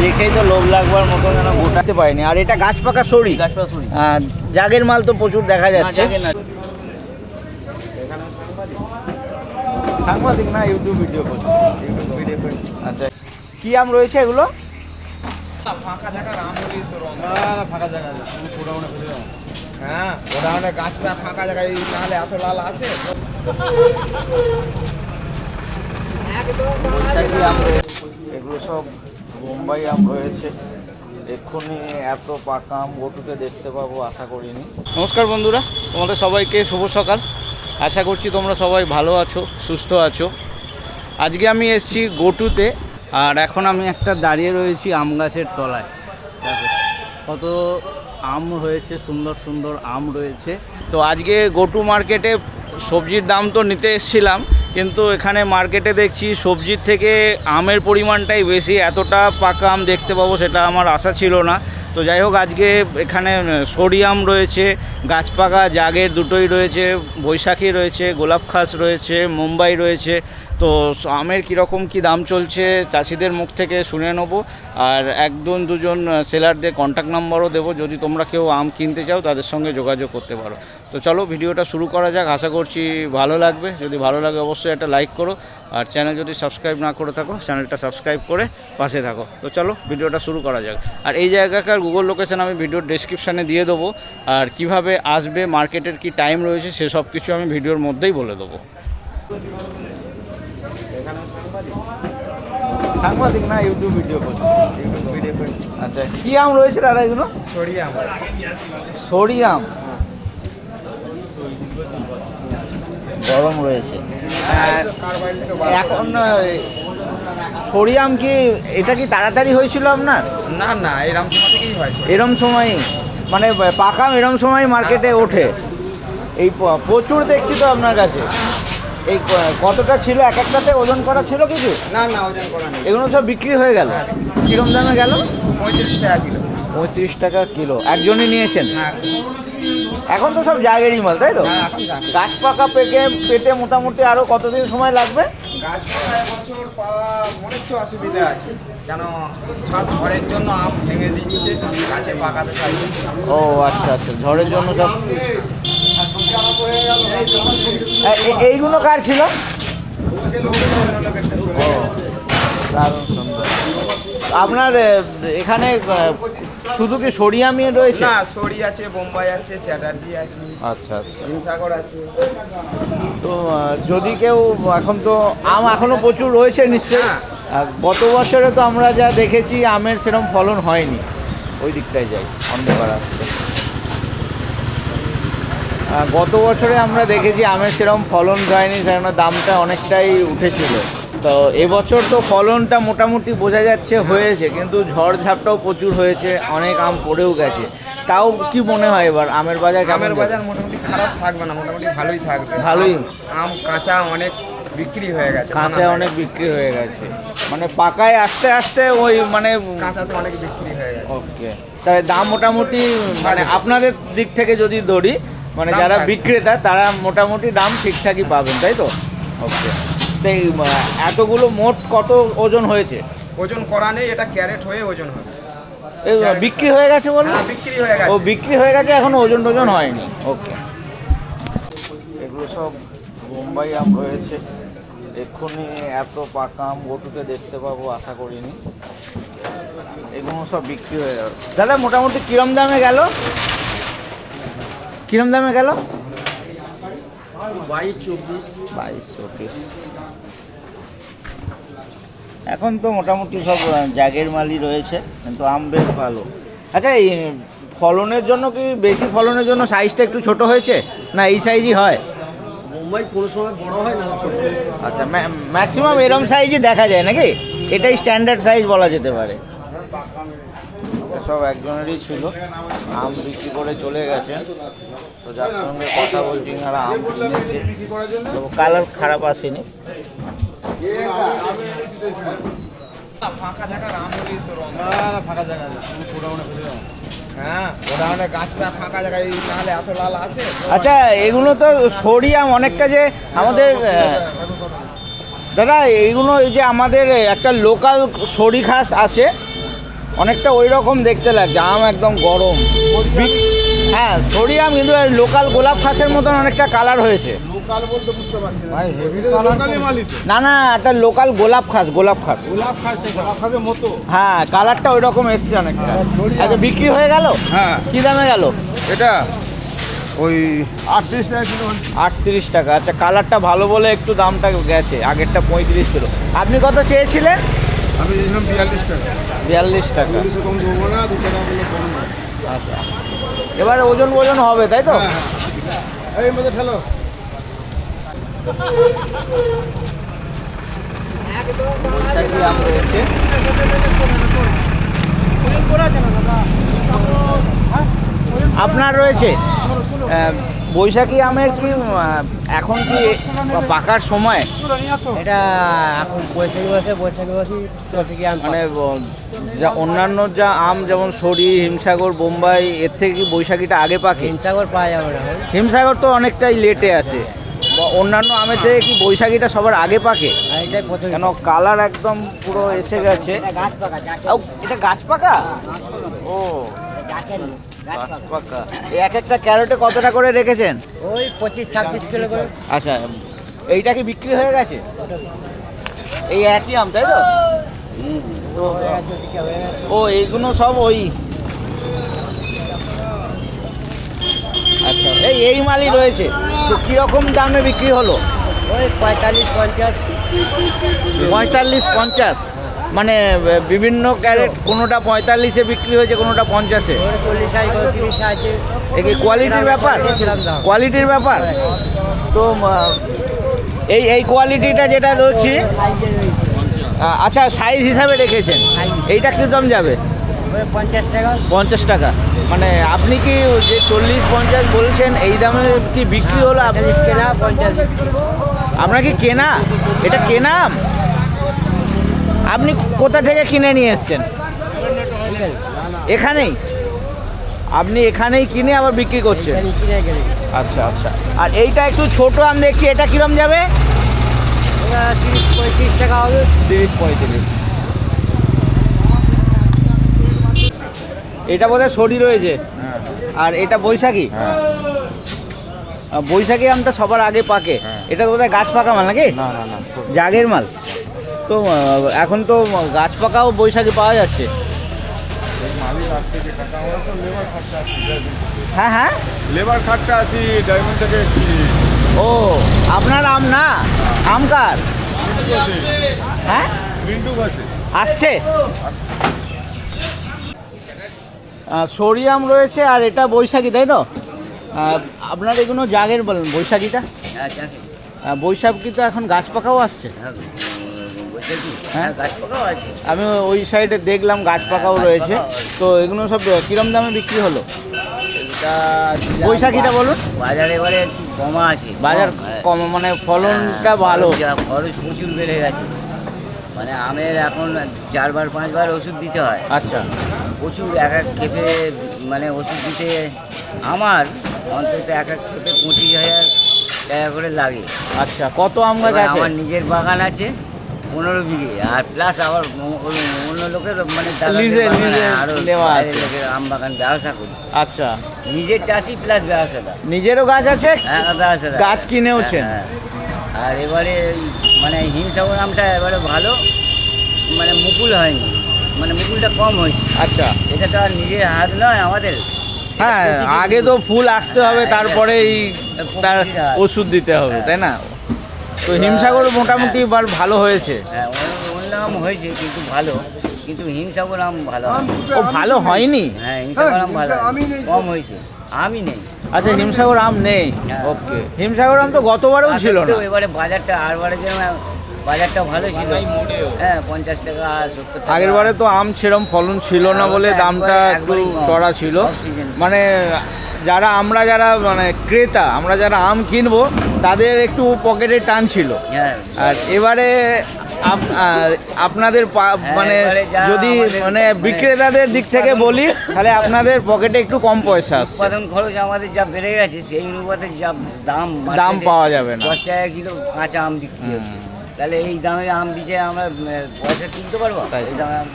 দেখেই তো লোভ লাগবার মতো যেন গোটাতে পারিনি। আর এটা গাছ পাকা সরি। গাছ পাকা সরি। আর জাগের মাল তো প্রচুর দেখা যাচ্ছে। জাগের না। সাংবাদিক না ইউটিউব ভিডিও করছি। ইউটিউব ভিডিও করছি। আচ্ছা কি আম রয়েছে এগুলো? ফাঁকা জায়গা রামলির তো ফাঁকা জায়গা পুরো হ্যাঁ মানে গাছটা ফাঁকা জায়গায় নাহলে এত লাল আসে এগুলো সব বোম্বাই আম রয়েছে। এক্ষুনি এত পাকা আম গোটুতে দেখতে পাবো, আশা করিনি। নমস্কার বন্ধুরা, তোমাদের সবাইকে শুভ সকাল। আশা করছি তোমরা সবাই ভালো আছো, সুস্থ আছো। আজকে আমি এসেছি গোটুতে, আর এখন আমি একটা দাঁড়িয়ে রয়েছি আম গাছের তলায়। কত আম রয়েছে সুন্দর সুন্দর আম রয়েছে। তো আজকে গোটু মার্কেটে সবজির দাম তো নিতে এসেছিলাম কিন্তু এখানে মার্কেটে দেখছি সবজির থেকে আমের পরিমাণটাই বেশি, এতটা পাকা আম দেখতে পাবো সেটা আমার আশা ছিল না। তো যাই হোক, আজকে এখানে সরিয়াম রয়েছে, গাছপাকা, জাগের দুটোই রয়েছে, বৈশাখী রয়েছে, গোলাপ খাস রয়েছে, মুম্বাই রয়েছে তো আমের কীরকম কী দাম চলছে চাষিদের মুখ থেকে শুনে নেব। আর একজন দুজন সেলারদের কন্ট্যাক্ট নাম্বারও দেবো। যদি তোমরা কেউ আম কিনতে চাও, তাদের সঙ্গে যোগাযোগ করতে পারো। তো চলো, ভিডিওটা শুরু করা যাক। আশা করছি ভালো লাগবে। যদি ভালো লাগে, অবশ্যই একটা লাইক করো। আর চ্যানেল যদি সাবস্ক্রাইব না করে থাকো চ্যানেলটা সাবস্ক্রাইব করে পাশে থাকো। তো চলো, ভিডিওটা শুরু করা যাক। আর এই জায়গাকার গুগল লোকেশন আমি ভিডিওর ডেসক্রিপশানে দিয়ে দেবো। আর কীভাবে আসবে মার্কেটের কি টাইম রয়েছে সেসব কিছু আমি ভিডিওর মধ্যেই বলে দেবো। সাংবাদিক না ইউটিউব ভিডিও করছি। ইউটিউব ভিডিও করছি। আচ্ছা। কি আম রয়েছে দাদা এগুলো? সরি আম গরম রয়েছে। আর এখন সরি আম কি এটা কি তাড়াতাড়ি হয়েছিল আপনার? না না এরম সময় থেকেই হয় এরম সময় মানে পাকা আম এরম সময় মার্কেটে ওঠে। এই প্রচুর দেখছি তো আপনার কাছে। এই কতটা ছিল? এক একটাতে ওজন করা ছিল কিছু? না না ওজন করা নেই। এগুলো সব বিক্রি হয়ে গেল? কিরম দামে গেল? পঁয়ত্রিশ টাকা কিলো। পঁয়ত্রিশ টাকা কিলো। একজনই নিয়েছেন? হ্যাঁ। এখন তো সব জায়গারই মাল তাই তো? হ্যাঁ, এখন গাছ পাকা পেকে পেতে মোটামুটি আরও কতদিন সময় লাগবে? গাছ পাকা বছর পাওয়া মনে হচ্ছে অসুবিধা আছে। কেন সব ঝড়ের জন্য আম ভেঙে দিচ্ছে গাছে পাকাতে চাইছে। ও আচ্ছা আচ্ছা। ঝড়ের জন্য সব এইগুলো কার ছিল? আপনার এখানে শুধু কি সরিয়ামি রয়েছে? না সরি আছে বোম্বাই আছে চ্যাটার্জি আছে আচ্ছা আচ্ছা। হিমসাগর আছে। তো যদি কেউ এখন তো আম এখনও প্রচুর রয়েছে নিশ্চয়ই। হ্যাঁ। গত বছরে তো আমরা যা দেখেছি আমের সেরকম ফলন হয়নি। ওই দিকটায় যাই অন্ধকার আসছে। গত বছরে আমরা দেখেছি আমের সেরকম ফলন হয়নি কারণ দামটা অনেকটাই উঠেছিল। তো এবছর তো ফলনটা মোটামুটি বোঝা যাচ্ছে হয়েছে কিন্তু ঝড় ঝাপটাও প্রচুর হয়েছে অনেক আম পড়েও গেছে। তাও কি মনে হয় এবার আমের বাজার আমের বাজার মোটামুটি খারাপ থাকবে না মোটামুটি ভালোই থাকবে। ভালোই। আম- কাঁচা অনেক বিক্রি হয়ে গেছে কাঁচা অনেক বিক্রি হয়ে গেছে। মানে পাকায় আস্তে আস্তে ওই মানে কাঁচাতে অনেক বিক্রি হয়ে গেছে। ওকে। তাই দাম মোটামুটি মানে আপনাদের দিক থেকে যদি ধরি মানে যারা বিক্রেতা তারা মোটামুটি দাম ঠিকঠাকই পাবেন তাই তো? ওকে। সেই এতগুলো মোট কত ওজন হয়েছে? ওজন করা নেই এটা ক্যারেট হয়ে ওজন হবে। এই বিক্রি হয়ে গেছে বলুন হ্যাঁ বিক্রি হয়ে গেছে। ও বিক্রি হয়ে গেছে এখন ওজন টোজন হয়নি। ওকে। এগুলো সব বোম্বাই আম রয়েছে। এক্ষুনি এত পাকা আম গোটুতে দেখতে পাবো আশা করিনি। এগুলো সব বিক্রি হয়ে গেল দাদা মোটামুটি কিরম দামে গেল? কিরম দামে গেল? বাইশ চব্বিশ। বাইশ চব্বিশ। এখন তো মোটামুটি সব জাগের মালই রয়েছে কিন্তু আম বেশ ভালো। আচ্ছা এই ফলনের জন্য কি বেশি ফলনের জন্য সাইজটা একটু ছোট হয়েছে? না এই সাইজই হয়? মুম্বাই কোনো সময় বড় হয় না ছোট আচ্ছা ম্যাক্সিমাম এরম সাইজই দেখা যায় নাকি? এটাই স্ট্যান্ডার্ড সাইজ বলা যেতে পারে। সব একজনেরই ছিল। আম বিক্রি করে চলে গেছে। তো যার সঙ্গে কথা বলছি আর আম কিনেছে। তো কালার খারাপ আসেনি। ফাঁকা জায়গা ফাঁকা জায়গা হ্যাঁ। মানে আচ্ছা এগুলো তো সরিয়াম অনেকটা যে আমাদের দাদা এইগুলো এই যে আমাদের একটা লোকাল সরি ঘাস আছে অনেকটা ওই রকম দেখতে লাগছে আম একদম গরম। হ্যাঁ সরি আম কিন্তু লোকাল গোলাপ খাসের মতন অনেকটা কালার হয়েছে। না। না একটা লোকাল গোলাপ খাস গোলাপ খাস। গোলাপ খাসের মতো। হ্যাঁ কালারটা ওই রকম এসছে অনেকটা। আচ্ছা বিক্রি হয়ে গেল? হ্যাঁ। কি দামে গেল? এটা ওই আটত্রিশ টাকা কিলো আটত্রিশ টাকা। আচ্ছা কালারটা ভালো বলে একটু দামটা গেছে আগেরটা পঁয়ত্রিশ ছিল। আপনি কত চেয়েছিলেন? আমি দিয়েছিলাম বিয়াল্লিশ টাকা। বিয়াল্লিশ টাকা। কম দেবো না দু টাকা কম না আচ্ছা। এবারে ওজন ওজন হবে তাই তো? হ্যাঁ হ্যাঁ। এই মধ্যে ঠেলো। বৈশাখী আম রয়েছে আপনার রয়েছে বৈশাখী আমের কি এখন কি পাকার সময়? এটা এখন বৈশাখী মাসে বৈশাখী মাসে বৈশাখী আম মানে যা অন্যান্য যা আম যেমন সরি হিমসাগর বোম্বাই এর থেকে কি বৈশাখীটা আগে পাকে? হিমসাগর পাওয়া যাবে না। হিমসাগর তো অনেকটাই লেটে আসে বা অন্যান্য আমের থেকে কি বৈশাখীটা সবার আগে পাকে? কেন কালার একদম পুরো এসে গেছে। গাছ পাকা এটা গাছ পাকা? ও। পাকা। এক একটা ক্যারোটে কতটা করে রেখেছেন? ওই পঁচিশ ছাব্বিশ কিলো করে। আচ্ছা এইটা কি বিক্রি হয়ে গেছে? এই একই আম তাই তো। ও এইগুলো সব ওই। আচ্ছা এই এই মালই রয়েছে। তো কীরকম দামে বিক্রি হলো? ওই পঁয়তাল্লিশ পঞ্চাশ। পঁয়তাল্লিশ পঞ্চাশ। মানে বিভিন্ন ক্যারেট কোনোটা পঁয়তাল্লিশে বিক্রি হয়েছে কোনোটা পঞ্চাশে। এ কি কোয়ালিটির ব্যাপার? কোয়ালিটির ব্যাপার? তো এই এই কোয়ালিটিটা যেটা ধরছি আচ্ছা সাইজ হিসাবে রেখেছেন। এইটা কী দাম যাবে? পঞ্চাশ টাকা। পঞ্চাশ টাকা মানে আপনি কি যে চল্লিশ পঞ্চাশ বলছেন এই দামে কি বিক্রি হলো? আপনি কেনা পঞ্চাশ। আপনার কি কেনা? এটা কেনা? আপনি কোথা থেকে কিনে নিয়ে এসছেন? এখানেই? আপনি এখানেই কিনে আবার বিক্রি করছেন? আচ্ছা আচ্ছা। আর এইটা একটু ছোট আম দেখছি এটা কিরম যাবে? তিরিশ পঁয়ত্রিশ টাকা হবে। তিরিশ পঁয়ত্রিশ। এটা বোধহয় সরি রয়েছে। আর এটা বৈশাখী? হ্যাঁ। বৈশাখী আমটা সবার আগে পাকে। এটা তো বোধহয় গাছ পাকা মাল নাকি? জাগের মাল? তো এখন তো গাছ পাকাও বৈশাখী পাওয়া যাচ্ছে। হ্যাঁ হ্যাঁ? লেবার খাটতে আসি ডায়মন্ড থেকে ও আপনার আম না? আম কার? হ্যাঁ? মিন্টু আসছে? আহ, সরি আম রয়েছে আর এটা বৈশাখী তাই তো? আপনার এগুলো জাগের বলেন বৈশাখীটা? আহ, বৈশাখী তো এখন গাছ পাকাও আসছে। বৈশাখী হ্যাঁ? গাছ আছে। আমি ওই সাইডে দেখলাম গাছ পাকাও রয়েছে। তো এগুলো সব কিরম দামে বিক্রি হলো? বৈশাখীটা বলুন। বাজারে এবারে একটু কমা আছে। বাজার কম, হ্যাঁ। মানে ফলনটা হ্যাঁ, ভালো। খরচ খরচ প্রচুর বেড়ে গেছে। মানে আমের এখন চারবার পাঁচবার ওষুধ দিতে হয়। আচ্ছা। প্রচুর এক এক ক্ষেপে মানে ওষুধ দিতে আমার অন্তত এক এক ক্ষেপে পঁচিশ হাজার টাকা করে লাগে। আচ্ছা কত আম গাছ আছে? আমার নিজের বাগান আছে। পনেরো বিঘে আর প্লাস আবার অন্য লোকের মানে আরও আম বাগান ব্যবসা করি। আচ্ছা। নিজের চাষি প্লাস ব্যবসাটা নিজেরও গাছ আছে? হ্যাঁ ব্যবসাটা গাছ কিনেওছেন? হ্যাঁ, হ্যাঁ। আর এবারে মানে হিমসাগর আমটা এবারে ভালো মানে মুকুল হয়নি। মানে মুকুলটা কম হয়েছে। আচ্ছা। এটা তো আর নিজের হাত নয় আমাদের। হ্যাঁ আগে তো ফুল আসতে হবে হ্যাঁ, তারপরেই তার ওষুধ দিতে হবে। তাই না? তো হিমসাগর মোটামুটি এবার ভালো হয়েছে? হ্যাঁ আম হয়েছে কিন্তু ভালো কিন্তু হিমসাগর আম ভালো ও ভালো হয়নি? হ্যাঁ হিমসাগর আম ভালো। নেই। কম হয়েছে। আমি নেই। আচ্ছা হিমসাগর আম নেই? হ্যাঁ। ওকে। হিমসাগর আম তো গতবারেও ছিল না। এবারে বাজারটা আর বারে যেন বাজারটা ভালো ছিল। হ্যাঁ পঞ্চাশ টাকা সত্তর টাকা। আগের বারে তো আম সেরম ফলন ছিল না হ্যাঁ, বলে দামটা একটু চড়া ছিল। মানে যারা আমরা যারা মানে ক্রেতা আমরা যারা আম কিনবো তাদের একটু পকেটে টান ছিল। হ্যাঁ। আর এবারে আপনাদের হ্যাঁ, মানে যদি মানে মানে বিক্রেতাদের দিক থেকে বলি তাহলে আপনাদের পকেটে একটু কম পয়সা উৎপাদন খরচ আমাদের যা বেড়ে গেছে সেই অনুপাতে যা দাম দাম পাওয়া যাবে না। দশ টাকা কিলো কাঁচা আম বিক্রি হচ্ছে। তাহলে এই দামে আম বিচে আমরা পয়সা কিনতে পারব। এই দামে আম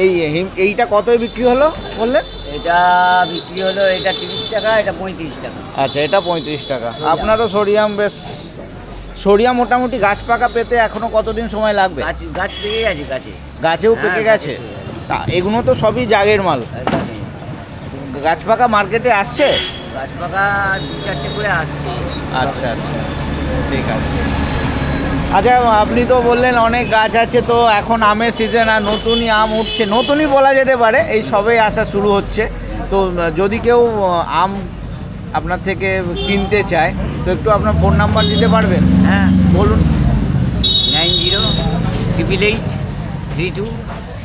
এই এইটা কতই বিক্রি হলো বললেন এটা বিক্রি হলো এটা তিরিশ টাকা এটা পঁয়ত্রিশ টাকা। আচ্ছা এটা পঁয়ত্রিশ টাকা। আপনারও সরিয়াম বেশ। সরিয়াম মোটামুটি গাছ পাকা পেতে এখনও কতদিন সময় লাগবে? গাছ গাছ পেকে গেছে গাছে। গাছেও হ্যাঁ, পেকে গেছে। তা এগুলো তো সবই জাগের মাল। গাছ পাকা মার্কেটে আসছে? গাছ পাকা দু চারটে করে আসছে। আচ্ছা আচ্ছা। ঠিক আছে। আচ্ছা আপনি তো বললেন অনেক গাছ আছে তো এখন আমের সিজন আর নতুনই আম উঠছে। নতুনই বলা যেতে পারে এই সবেই আসা শুরু হচ্ছে। তো যদি কেউ আম আপনার থেকে কিনতে চায় তো একটু আপনার ফোন নাম্বার দিতে পারবেন? হ্যাঁ। বলুন। Nine zero triple eight three two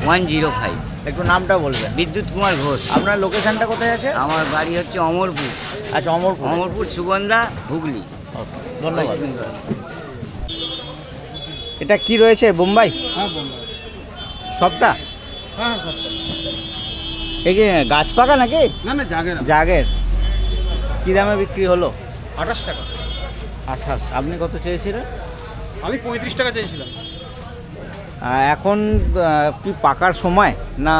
one zero five একটু নামটা বলবেন। বিদ্যুৎ কুমার ঘোষ। আপনার লোকেশনটা কোথায় আছে? আমার বাড়ি হচ্ছে অমরপুর। আচ্ছা অমর অমরপুর সুগন্ধা হুগলি। ধন্যবাদ। এটা কি রয়েছে বোম্বাই? হ্যাঁ বোম্বাই। সবটা? হ্যাঁ সবটা। এই কি গাছ পাকা নাকি? না না জাগে জাগের। কি দামে বিক্রি হলো? আঠাশ টাকা। আঠাশ। আপনি কত চেয়েছিলেন? আমি পঁয়ত্রিশ টাকা চেয়েছিলাম। এখন কি পাকার সময় না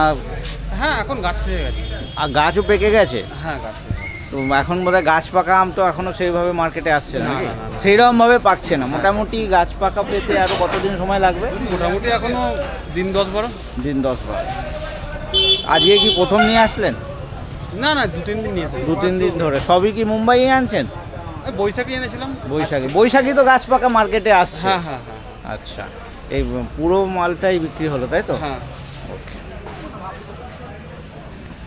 হ্যাঁ এখন গাছ পেয়ে গেছে। আহ, গাছও পেকে গেছে? হ্যাঁ গেছে। তো এখন বোধহয় গাছ পাকা আম তো এখনও সেইভাবে মার্কেটে আসছে না। সেইরকম ভাবে পাকছে না। মোটামুটি গাছ পাকা পেতে আরও কতদিন সময় লাগবে? মোটামুটি এখনও দিন দশ বারো। দিন দশ বার। আজকে কি প্রথম নিয়ে আসলেন? না না দু তিন দিন নিয়েছে দু তিন দিন ধরে। সবই কি মুম্বাই আনছেন? বৈশাখী এনেছিলাম। বৈশাখী। বৈশাখী তো গাছ পাকা মার্কেটে আসছে। হ্যাঁ হ্যাঁ হ্যাঁ। আচ্ছা। এই পুরো মালটাই বিক্রি হলো তাই তো? হ্যাঁ।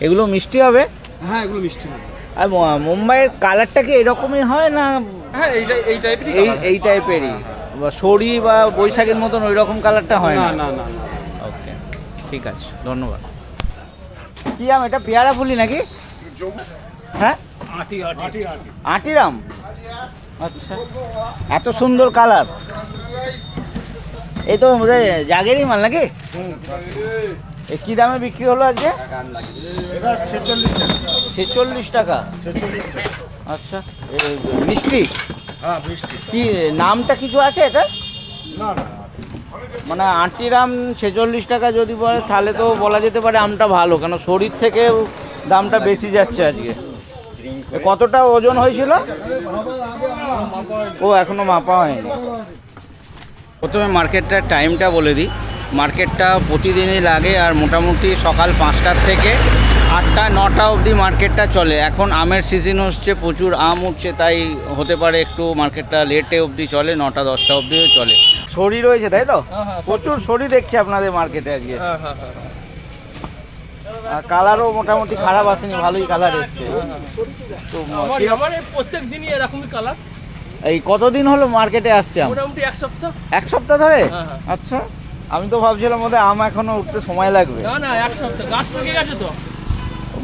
এগুলো মিষ্টি হবে? হ্যাঁ এগুলো মিষ্টি না আর মুম্বাইয়ের কালারটা কি এরকমই হয় না হ্যাঁ এইটা এই টাইপেরই এই এই টাইপেরই বা সরি বা বৈশাখের মতন ওই রকম কালারটা হয় না? না না ওকে ঠিক আছে ধন্যবাদ। কি আম এটা পেয়ারা ফুলি নাকি? হ্যাঁ? আটি আটি। আটি আটিরাম? আচ্ছা এত সুন্দর কালার এই তো জাগেরই মাল নাকি? এ কি দামে বিক্রি হলো আজকে? ছেচল্লিশ টাকা। আচ্ছা মিষ্টি? হ্যাঁ কি নামটা কিছু আছে এটা? মানে আটিরাম ছেচল্লিশ টাকা যদি বলে তাহলে তো বলা যেতে পারে আমটা ভালো কেন শরীর থেকে দামটা বেশি যাচ্ছে আজকে। কতটা ওজন হয়েছিল? ও এখনও মাপা হয়নি। প্রথমে মার্কেটটার টাইমটা বলে দিই। মার্কেটটা প্রতিদিনই লাগে আর মোটামুটি সকাল পাঁচটার থেকে আটটা নটা অবধি মার্কেটটা চলে। এখন আমের সিজন হচ্ছে প্রচুর আম উঠছে তাই হতে পারে একটু মার্কেটটা লেটে অবধি চলে নটা দশটা অবধিও চলে। সরি রয়েছে তাই তো? প্রচুর সরি দেখছি আপনাদের মার্কেটে আজকে। আর কালারও মোটামুটি খারাপ আসেনি ভালোই কালার এসছে। তো প্রত্যেক দিনই এরকমই কালার। এই কতদিন হলো মার্কেটে আসছে মোটামুটি এক সপ্তাহ। এক সপ্তাহ ধরে? হ্যাঁ, হ্যাঁ। আচ্ছা আমি তো ভাবছিলাম ওদের আম এখনও উঠতে সময় লাগবে। না না এক সপ্তাহ। গাছ পেকে গেছে তো।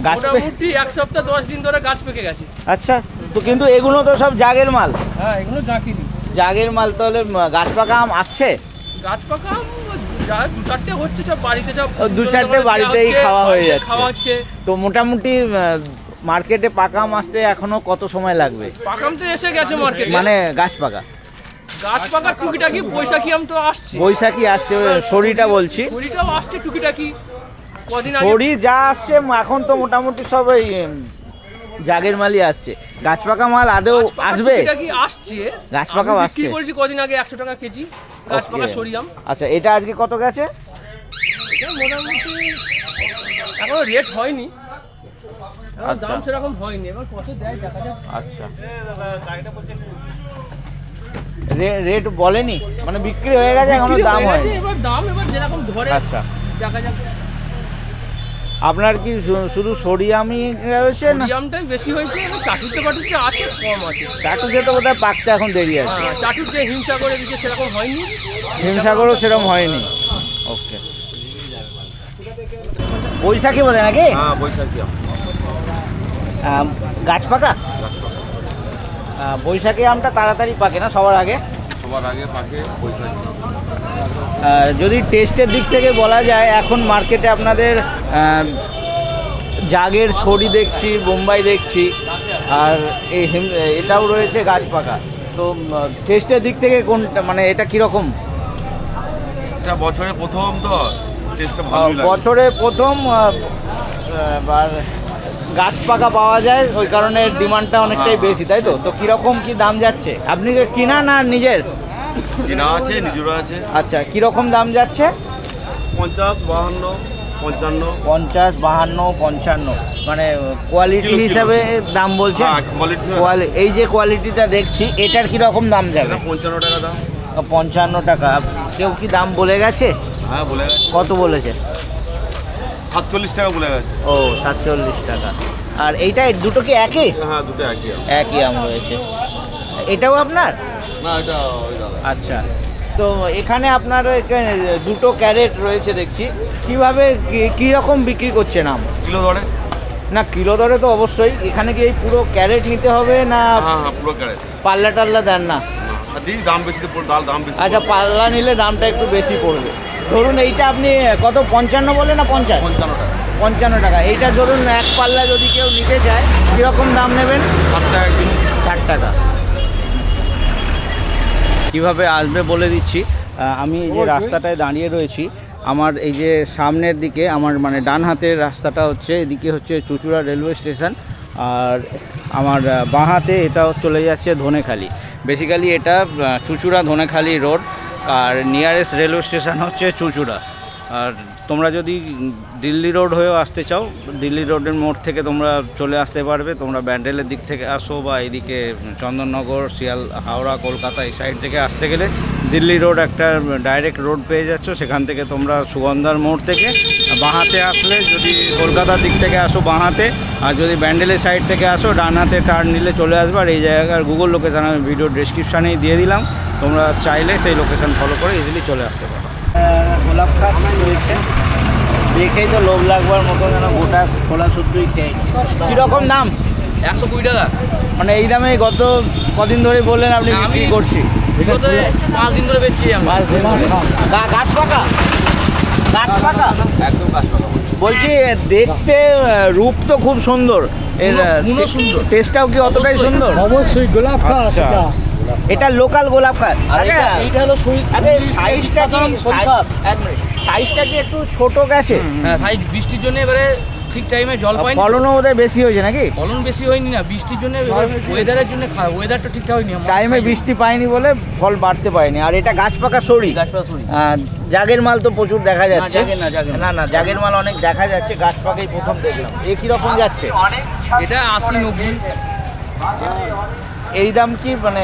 গাছ মোটামুটি এক সপ্তাহ দশ দিন ধরে গাছ পেকে গেছে। আচ্ছা তো কিন্তু এগুলো তো সব জাগের মাল। হ্যাঁ এগুলো জাঁকিনি জাগের মাল তাহলে গাছ পাকা আম আসছে? গাছ পাকা আম দু চারটে হচ্ছে সব বাড়িতে সব দু চারটে বাড়িতেই খাওয়া হয়ে যাচ্ছে। খাওয়া হচ্ছে। তো মোটামুটি মার্কেটে পাকা আম আসতে এখনও কত সময় লাগবে? পাকাম তো এসে গেছে মার্কেটে। মানে গাছ পাকা। গাছ পাকা টুকিটাকি বৈশাখী আম তো আসছে। বৈশাখী আসছে শরীটা বলছি। ছড়িটাও আসছে টুকিটাকি। কদিন শরী যা আসছে এখন তো মোটামুটি সব ওই জাগের মালই আসছে। গাছ পাকা মাল আদৌ গাছ পাকা আসবে? আসছে। গাছ আমি আসছে? বিক্রি করেছি কদিন আগে একশো টাকা কেজি গাছ পাকা. সরিয়াম। আচ্ছা এটা আজকে কত গেছে? এটা মোটামুটি এখনও রেট হয়নি। দাম সেরকম হয়নি এবার কত দেয় দেখা যাক। আচ্ছা। রে- রেট বলেনি? মানে বিক্রি হয়ে গেছে এখনও দাম হয়ে এবার দাম এবার যেরকম ধরে আচ্ছা। দেখা যাক। আপনার কি শুধু সরিয়ামি রয়েছে না? সরিয়ামটাই বেশি হয়েছে এবার চাটুচে বাটুচে আছে কম আছে। চাটুকে তো বোধহয় পাকতে এখন দেরি আছে। হ্যাঁ, চাটুর যে হিংসা করে দিকে সেরকম হয়নি। হিমসাগরও সেরকম হয়নি। ওকে বৈশাখী বোধ নাকি? হ্যাঁ বৈশাখী গাছ পাকা? বৈশাখী আমটা তাড়াতাড়ি পাকে না সবার আগে? সবার আগে পাকে বৈশাখী। যদি টেস্টের দিক থেকে বলা যায় এখন মার্কেটে আপনাদের জাগের ছড়ি দেখছি বোম্বাই দেখছি আর এই হিম- এটাও রয়েছে গাছ পাকা। তো টেস্টের দিক থেকে কোনটা মানে এটা কীরকম? এটা বছরে প্রথম তো টেস্টটা বছরে প্রথম গাছ পাকা পাওয়া যায় ওই কারণে ডিমান্ডটা অনেকটাই হ্যাঁ, বেশি তাই তো? তো কীরকম কি দাম যাচ্ছে? আপনি কি কিনা না নিজের? কেনা আছে নিজেরও আছে। আচ্ছা কীরকম দাম যাচ্ছে? পঞ্চাশ বাহান্ন পঞ্চান্ন। পঞ্চাশ বাহান্ন পঞ্চান্ন। মানে কোয়ালিটি। হিসাবে দাম বলছে হ্যাঁ এই যে কোয়ালিটিটা দেখছি এটার কীরকম দাম যাবে? পঞ্চান্ন টাকা দাম। পঞ্চান্ন টাকা। কেউ কি দাম বলে গেছে? হ্যাঁ বলে গেছে। কত বলেছে? সাতচল্লিশ টাকা বলে গেছে। ও সাতচল্লিশ টাকা। আর এইটা এই দুটো কি একই? হ্যাঁ দুটো একই একই আম রয়েছে। এটাও আপনার? না এটা আচ্ছা। তো এখানে আপনার দুটো ক্যারেট রয়েছে দেখছি। কীভাবে কি- রকম বিক্রি করছেন আম? কিলো ধরে না কিলো দরে তো অবশ্যই। এখানে কি এই পুরো ক্যারেট নিতে হবে না হ্যাঁ হ্যাঁ পুরো ক্যারেট। পাল্লা টাল্লা দেন না? দাম বেশি দাল দাম বেশি আচ্ছা পাল্লা নিলে দামটা একটু বেশি পড়বে। ধরুন এইটা আপনি কত পঞ্চান্ন বলে না পঞ্চাশ? পঞ্চান্ন টাকা। পঞ্চান্ন টাকা। এইটা ধরুন এক পাল্লা যদি কেউ নিতে চায় কীরকম দাম নেবেন? ষাট টাকা কিলো ষাট টাকা। কীভাবে আসবে বলে দিচ্ছি? আমি এই যে রাস্তাটায় দাঁড়িয়ে রয়েছি আমার এই যে সামনের দিকে আমার মানে ডান হাতের রাস্তাটা হচ্ছে এদিকে হচ্ছে চুচুড়া রেলওয়ে স্টেশন আর আমার বাঁ হাতে এটা চলে যাচ্ছে ধনেখালি। বেসিক্যালি এটা চুচুড়া ধনেখালি রোড আর নিয়ারেস্ট রেলওয়ে স্টেশন হচ্ছে চুঁচুড়া। আর তোমরা যদি দিল্লি রোড হয়েও আসতে চাও, দিল্লি রোডের মোড় থেকে তোমরা চলে আসতে পারবে। তোমরা ব্যান্ডেলের দিক থেকে আসো বা এইদিকে চন্দননগর, শিয়াল, হাওড়া, কলকাতা এই সাইড থেকে আসতে গেলে দিল্লি রোড একটা ডাইরেক্ট রোড পেয়ে যাচ্ছ। সেখান থেকে তোমরা সুগন্ধার মোড় থেকে বাঁহাতে আসলে যদি কলকাতার দিক থেকে আসো বাঁহাতে, আর যদি ব্যান্ডেলের সাইড থেকে আসো ডান হাতে টার্ন নিলে চলে আসবে। আর এই জায়গার গুগল লোকেশান আমি ভিডিও ডিসক্রিপশানেই দিয়ে দিলাম। তোমরা চাইলে সেই লোকেশান ফলো করে ইজিলি চলে আসতে পারো। গোলাপ গাছ রয়েছে। দেখেই তো লোভ লাগবার মতো যেন গোটা খোলা শুদ্ধই খেয়ে কীরকম দাম? একশো কুড়ি টাকা। মানে এই দামে গত কদিন ধরে বললেন আপনি বিক্রি করছি। পাঁচ দিন ধরে বেচছি পাঁচ দিন ধরে। গাছ পাকা? গাছ পাকা? একদম গাছ পাকা বলছি। দেখতে রূপ তো খুব সুন্দর। এর সুন্দর। টেস্টটাও কি অতটাই সুন্দর? অবশ্যই গোলাপ গাছ আচ্ছা। এটা লোকাল গোলাপ গাছ। আর আচ্ছা, এটা- হলো সাইজটা কি সরকার। সাইজটা কি একটু ছোট গেছে? হ্যাঁ তাই বৃষ্টির জন্য এবারে ঠিক টাইমে জল পাইনি। ফলনও বোধহয় বেশি হয়েছে নাকি? ফলন বেশি হয়নি না বৃষ্টির জন্য ওয়েদারের জন্য খারাপ ওয়েদারটা ঠিকঠাক হয়নি টাইমে বৃষ্টি পায়নি বলে ফল বাড়তে পারেনি। আর এটা গাছ পাকা সরি। জাগের মাল তো প্রচুর দেখা যাচ্ছে। না, না। না না জাগের মাল অনেক দেখা যাচ্ছে গাছ পাকাই প্রথম দেখলাম। এ কীরকম যাচ্ছে? এটা আশি নব্বই। এই দাম কি মানে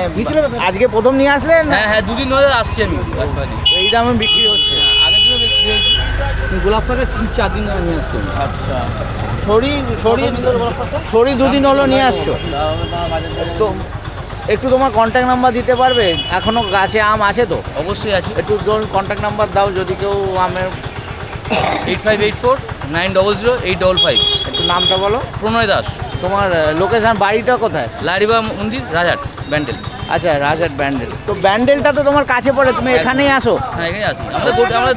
আজকে প্রথম নিয়ে আসলেন? হ্যাঁ হ্যাঁ দুদিন ধরে আসছি আমি গাছপালা এই দামে বিক্রি হচ্ছে। আগের দিনও বিক্রি হয়েছে। গোলাপ পাকে তিন চার দিন ধরে নিয়ে আসছি। আচ্ছা। সরি সরি সরি দুদিন হলো নিয়ে আসছো? তো একটু তোমার কন্ট্যাক্ট নাম্বার দিতে পারবে? এখনও গাছে আম আছে তো? অবশ্যই আছে। একটু ধরুন কন্ট্যাক্ট নাম্বার দাও যদি কেউ আমের eight five eight four nine double zero eight double five. একটু নামটা বলো। প্রণয় দাস। তোমার লোকেশন বাড়িটা কোথায়? লারিবা মন্দির রাজাট ব্যান্ডেল। আচ্ছা রাজার ব্যান্ডেল। তো ব্যান্ডেলটা তো তোমার কাছে পড়ে তুমি এখানেই আসো হ্যাঁ এখানে আছি। আমাদের গোট আমাদের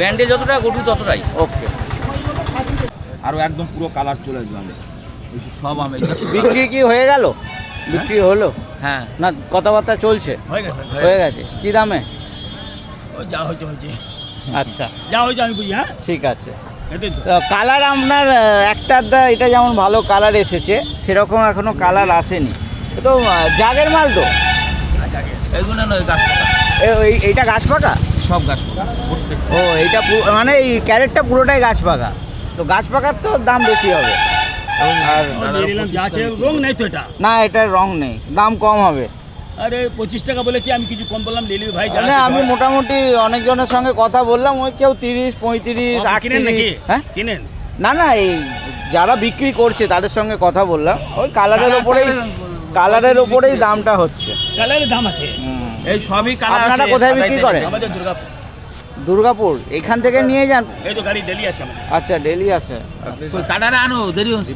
ব্যান্ডেল যতটা গটু ততটাই। ওকে। আরও একদম পুরো কালার চলে আসবে আমি সব আমি বিক্রি কি হয়ে গেল? বিক্রি হলো? হ্যাঁ। না কথাবার্তা চলছে? হয়ে গেছে হয়ে গেছে। কি দামে? যা হয়েছে হয়েছে। আচ্ছা। যা হয়েছে আমি বুঝি হ্যাঁ? ঠিক আছে। কালার আপনার একটার দা এটা যেমন ভালো কালার এসেছে সেরকম এখনও কালার আসেনি। তো জাগের মাল তো? এইটা গাছ পাকা? সব গাছ পাকা ও এইটা মানে এই ক্যারেটটা পুরোটাই গাছ পাকা। তো গাছ পাকার তো দাম বেশি হবে। আর না এটার রং নেই দাম কম হবে। আরে পঁচিশ টাকা বলেছি আমি কিছু কম বললাম নিলি ভাই মানে আমি মোটামুটি অনেকজনের সঙ্গে কথা বললাম ওই কেউ তিরিশ পঁয়ত্রিশ কিনেন নাকি? হ্যাঁ? কিনেন? না না এই যারা বিক্রি করছে তাদের সঙ্গে কথা বললাম ওই কালারের কালার ওপরেই কালারের ওপরেই দামটা হচ্ছে। কালারের দাম আছে। এই সবই কালার আপনারা আছে, কোথায় বিক্রি করেন? আমাদের দুর্গাপুর। দুর্গাপুর এখান থেকে নিয়ে যান। এই তো গাড়ি ডেলি আছে আচ্ছা ডেলি আছে। কাটারে আনো দেরি হচ্ছে।